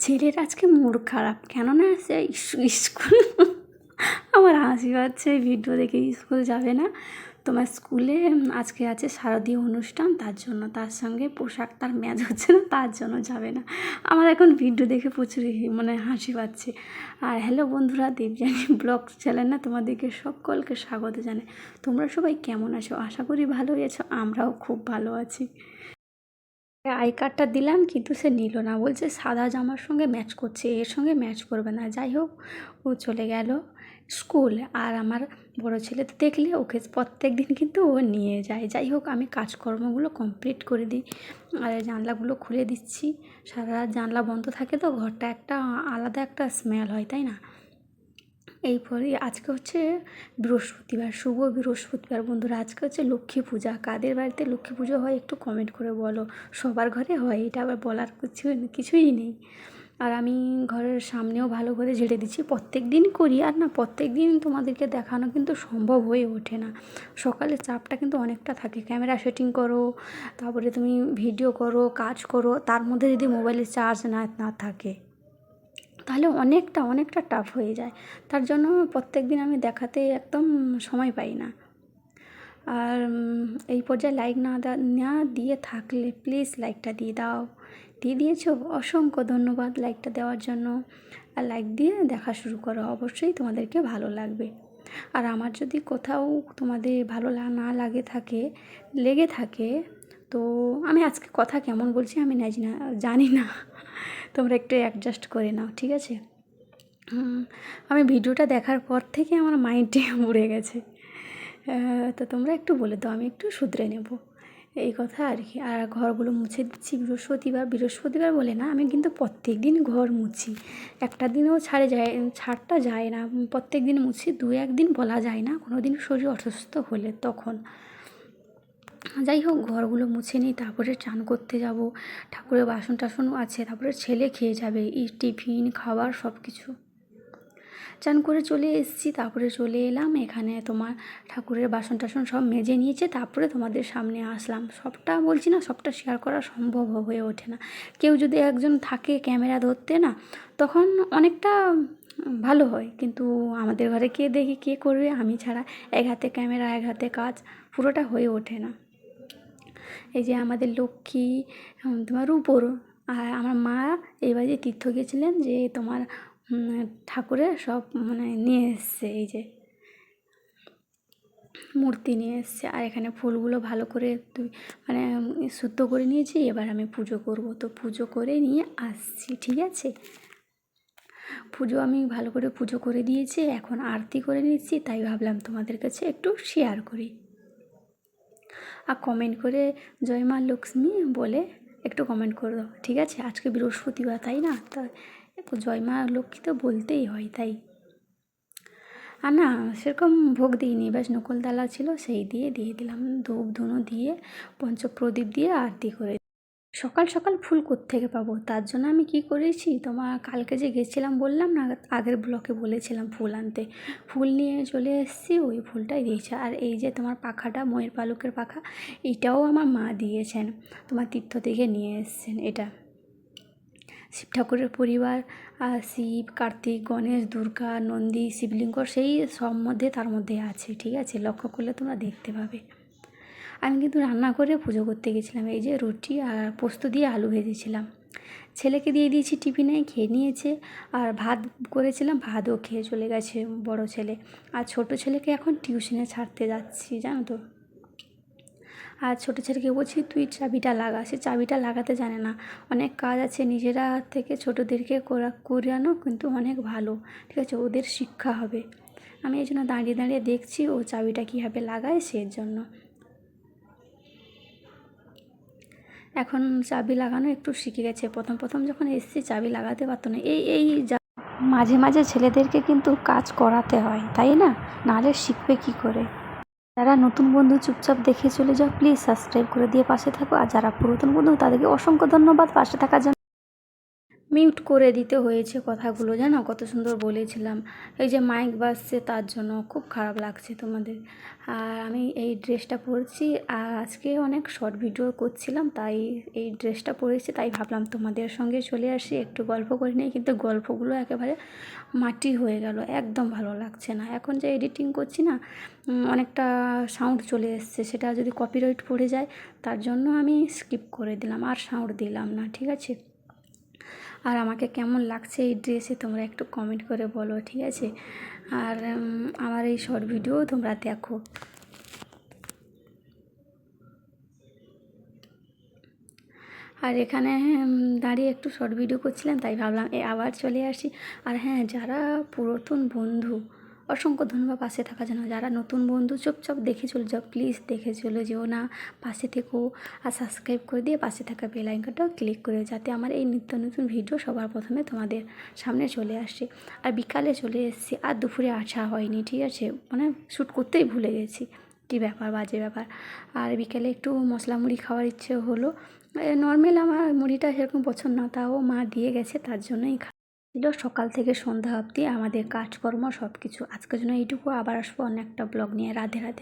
ছেলের আজকে মুড খারাপ। কেননা সে স্কুল আমার হাসি পাচ্ছে ভিডিও দেখে স্কুল যাবে না। তোমার স্কুলে আজকে আছে শারদীয় অনুষ্ঠান, তার জন্য তার সঙ্গে পোশাক, তার ম্যাচ হচ্ছে না, তার জন্য যাবে না। আমার এখন ভিডিও দেখে প্রচুর মানে হাসি পাচ্ছে। আর হ্যালো বন্ধুরা, দেবযানী ব্লগ চ্যানেল না তোমাদেরকে সকলকে স্বাগত জানাই। তোমরা সবাই কেমন আছো? আশা করি ভালোই আছো, আমরাও খুব ভালো আছি। আই কার্ডটা দিলাম কিন্তু সে নিল না। বলছে, সাদা জামার সঙ্গে ম্যাচ করছে, এর সঙ্গে ম্যাচ করবে না। যাই হোক, ও চলে গেল স্কুল আর আমার বড় ছেলে তো দেখলে, ওকে প্রত্যেক দিন কিন্তু ও নিয়ে যায়। যাই হোক, আমি কাজকর্মগুলো কমপ্লিট করে দিই। আর জানলাগুলো খুলে দিচ্ছি। সারা রাত জানলা বন্ধ থাকে তো, ঘরটা একটা আলাদা একটা স্মেল হয়, তাই না? এরপরে আজকে হচ্ছে বৃহস্পতিবার, শুভ বৃহস্পতিবার। বন্ধুরা, আজকে হচ্ছে লক্ষ্মী পূজা। কাদের বাড়িতে লক্ষ্মী পুজো হয় একটু কমেন্ট করে বলো। সবার ঘরে হয়, এটা আবার বলার কিছু, কিছুই নেই। আর আমি ঘরের সামনেও ভালো করে ঝেড়ে দিচ্ছি। প্রত্যেক দিন করি, আর না, প্রত্যেক দিন তোমাদেরকে দেখানো কিন্তু সম্ভব হয়ে ওঠে না। সকালে চাপটা কিন্তু অনেকটা থাকে। ক্যামেরা সেটিং করো, তারপরে তুমি ভিডিও করো, কাজ করো, তার মধ্যে যদি মোবাইলে চার্জ না না থাকে। তাহলে অনেকটা অনেকটা টাফ হয়ে যায়। তার জন্য প্রত্যেক দিন আমি দেখাতে একদম সময় পাই না। আর এই পর্যায়ে লাইক না না দিয়ে থাকলে প্লিজ লাইকটা দিয়ে দাও। দিয়ে দিয়েছ? অসংখ্য ধন্যবাদ লাইকটা দেওয়ার জন্য। আর লাইক দিয়ে দেখা শুরু করো। অবশ্যই তোমাদেরকে ভালো লাগবে। আর আমার যদি কোথাও তোমাদের ভালো না লাগে থাকে, লেগে থাকে, তো আমি আজকে কথা কেমন বলছি আমি না জানি না। তোমরা একটু অ্যাডজাস্ট করে নাও, ঠিক আছে? আমি ভিডিওটা দেখার পর থেকে আমার মাইন্ডে উড়ে গেছে। তো তোমরা একটু বলে দাও, আমি একটু শুধরে নেব। এই কথা আর কি, আর ঘরগুলো মুছে দিচ্ছি, বৃহস্পতিবার বৃহস্পতিবার বলে না, আমি কিন্তু প্রত্যেক দিন ঘর মুছি। একটা দিনেও ছাড়ে যায়, ছাড়টা যায় না প্রত্যেক দিন মুছি দু একদিন বলা যায় না কোনো দিন শরীর অসুস্থ হলে তখন। যাই হোক, ঘরগুলো মুছে নিই তারপরে চান করতে যাব। ঠাকুরের বাসন টাসনও আছে, তারপরে ছেলে খেয়ে যাবে ই টিফিন, খাবার সব কিছু চান করে চলে এসেছি, তারপরে চলে এলাম, এখানে তোমার ঠাকুরের বাসন টাসন সব মেজে নিয়েছে, তারপরে তোমাদের সামনে আসলাম। সবটা বলছি না, সবটা শেয়ার করা সম্ভব হয়ে ওঠে না। কেউ যদি একজন থাকে ক্যামেরা ধরতে না, তখন অনেকটা ভালো হয়, কিন্তু আমাদের ঘরে কে দেখি কে করবে, আমি ছাড়া এক হাতে ক্যামেরা, এক হাতে কাজ, পুরোটা হয়ে ওঠে না। এই যে আমাদের লক্ষ্মী তোমার উপর আর আমার মা এবার যে তীর্থ গেছিলেন যে তোমার ঠাকুরের সব মানে নিয়ে এসছে, এই যে মূর্তি নিয়ে এসছে। আর এখানে ফুলগুলো ভালো করে মানে শুদ্ধ করে নিয়েছি, এবার আমি পুজো করব। তো পুজো করে নিয়ে আসছি, ঠিক আছে? পুজো আমি ভালো করে পুজো করে দিয়েছি, এখন আরতি করে নিচ্ছি, তাই ভাবলাম তোমাদের কাছে একটু শেয়ার করি। আর কমেন্ট করে জয় মা লক্ষ্মী বলে একটু কমেন্ট করে দাও। ঠিক আছে? আজকে বৃহস্পতিবার, তাই না? তা জয় মা লক্ষ্মী তো বলতেই হয়, তাই। আর না, সেরকম ভোগ দিইনি। বেশ নকল দালা ছিল, সেই দিয়ে দিয়ে দিলাম। ধূপ ধুনো দিয়ে, পঞ্চপ্রদীপ দিয়ে আরতি করে সকাল সকাল ফুল থেকে পাবো? তার জন্য আমি কি করেছি? তোমার কালকে যে গেছিলাম বললাম না, আগের ব্লকে বলেছিলাম ফুল আনতে। ফুল নিয়ে চলে এসেছি, ওই ফুলটাই দিয়েছে। আর এই যে তোমার পাখাটা, ময়ের পালকের পাখা, এটাও আমার মা দিয়েছেন। তোমার তীর্থ থেকে নিয়ে এসছেন এটা। শিব ঠাকুরের পরিবার শিব, কার্তিক, গণেশ, দুর্গা, নন্দী, শিবলিঙ্গ, সেই সব মধ্যে তার মধ্যে আছে, ঠিক আছে? লক্ষ্য করলে তোমরা দেখতে পাবে। আমি কিন্তু রান্না করে পুজো করতে গেছিলাম, এই যে রুটি আর পোস্ত দিয়ে আলু ভেজেছিলাম। ছেলেকে দিয়ে দিয়েছি টিফিনে, খেয়ে নিয়েছে আর ভাত করেছিলাম, ভাতও খেয়ে চলে গেছে বড় ছেলে। আর ছোট ছেলেকে এখন টিউশনে ছাড়তে যাচ্ছি, জানো তো। আর ছোটো ছেলেকে বলছি, তুই চাবিটা লাগা। সে চাবিটা লাগাতে জানে না। অনেক কাজ আছে নিজেরা থেকে ছোটোদেরকে করা, করানো কিন্তু অনেক ভালো। ঠিক আছে, ওদের শিক্ষা হবে। আমি এই জন্য দাঁড়িয়ে দাঁড়িয়ে দেখছি ও চাবিটা কীভাবে লাগায় সেই জন্য এখন চাবি লাগানো একটু শিখে গেছে। প্রথম প্রথম যখন এসেছি, চাবি লাগাতে পারতো না। এই এই মাঝে মাঝে ছেলেদেরকে কিন্তু কাজ করাতে হয়, তাই না? নাহলে শিখবে কি করে? যারা নতুন বন্ধু চুপচাপ দেখে চলে যাও প্লিজ সাবস্ক্রাইব করে দিয়ে পাশে থাকো। আর যারা পুরাতন বন্ধু, তাদেরকে অসংখ্য ধন্যবাদ। পাশে থাকার জন্য মিউট করে দিতে হয়েছে কথাগুলো, জানো? কত সুন্দর বলেছিলাম। এই যে মাইক বাজছে তার জন্য খুব খারাপ লাগছে তোমাদের। আর আমি এই ড্রেসটা পরেছি, আর আজকে অনেক শর্ট ভিডিও করছিলাম, তাই এই ড্রেসটা পরেছি, তাই ভাবলাম তোমাদের সঙ্গে চলে আসি, একটু গল্প করে নিই, কিন্তু গল্পগুলো একেবারে মাটি হয়ে গেল, একদম ভালো লাগছে না। এখন যে এডিটিং করছি না অনেকটা সাউন্ড চলে এসছে, সেটা যদি কপিরাইট পড়ে যায়, তার জন্য আমি স্কিপ করে দিলাম, আর সাউন্ড দিলাম না, ঠিক আছে? আর আমাকে কেমন লাগছে এই ড্রেসে তোমরা একটু কমেন্ট করে বলো, ঠিক আছে? আর আমার এই শর্ট ভিডিও তোমরা দেখো। আর এখানে দাঁড়িয়ে একটু শর্ট ভিডিও করছিলাম, তাই ভাবলাম এ আবার চলে আসি। আর হ্যাঁ যারা পুরাতন বন্ধু অসংখ্য ধন্যবাদ পাশে থাকার জন্য। যারা নতুন বন্ধু, চুপচাপ দেখে চলে যাও প্লিজ দেখে চলে যেও না। পাশে থেকো আর সাবস্ক্রাইব করে দিয়ে পাশে থাকা বেল আইকনটাও ক্লিক করে যাতে আমার এই নিত্য নতুন ভিডিও সবার প্রথমে তোমাদের সামনে চলে আসে। আর বিকালে চলে এসেছি, আর দুপুরে আসা হয়নি, ঠিক আছে? মানে শ্যুট করতেই ভুলে গেছি। কী ব্যাপার, বাজে ব্যাপার। আর বিকেলে একটু মশলা মুড়ি খাওয়ার ইচ্ছে হলো। নর্মাল আমার মুড়িটা সেরকম পছন্দ না, তাও মা দিয়ে গেছে, তার জন্যই ছিল সকাল থেকে সন্ধ্যা অবধি আমাদের কাজকর্ম সব কিছু আজকের জন্য এইটুকু। আবার আসব অন্য একটা ব্লগ নিয়ে। রাধে রাধে।